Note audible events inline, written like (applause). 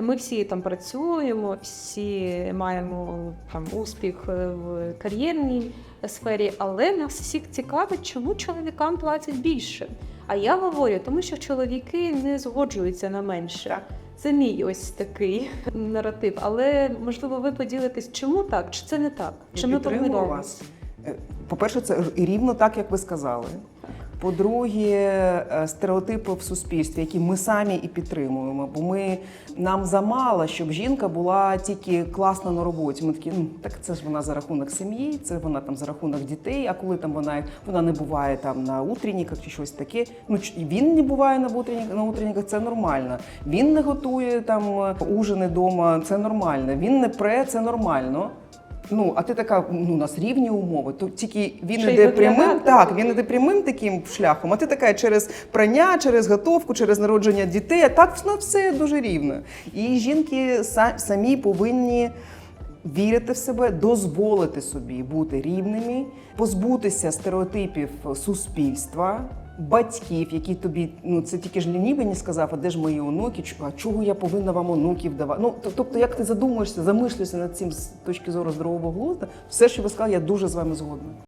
Ми всі там працюємо, всі маємо там успіх е, в кар'єрній сфері, але нас всіх цікавить, чому чоловікам платять більше. А я говорю, тому що чоловіки не згоджуються на менше. Це мій ось такий (laughs) наратив. Але можливо, ви поділитесь, чому так, чи це не так? Чи ми підтримую вас. Е, По-перше, це рівно так, як ви сказали. По-друге, е, стереотипи в суспільстві, які ми самі і підтримуємо. Бо ми нам замало, щоб жінка була тільки класна на роботі. Ми такі, ну так це ж вона за рахунок сім'ї, це вона там за рахунок дітей. А коли там вона вона не буває там на утренніках чи щось таке. Ну він не буває на утренніках, на утренніках, це нормально. Він не готує там е, ужини вдома, це нормально. Він не пре, це нормально. Ну, а ти така, ну, у нас рівні умови. То тільки він Ще іде прямим, так, він іде прямим таким шляхом, а ти така через прання, через готовку, через народження дітей. А так ну, все дуже рівно. І жінки самі повинні вірити в себе, дозволити собі бути рівними, позбутися стереотипів суспільства. Батьків, які тобі, ну це тільки ж лінівий не сказав, а де ж мої онуки, а чого я повинна вам онуків давати? Ну тобто, як ти задумуєшся, замислюєшся над цим з точки зору здорового глузду, все, що ви сказали, я дуже з вами згодна.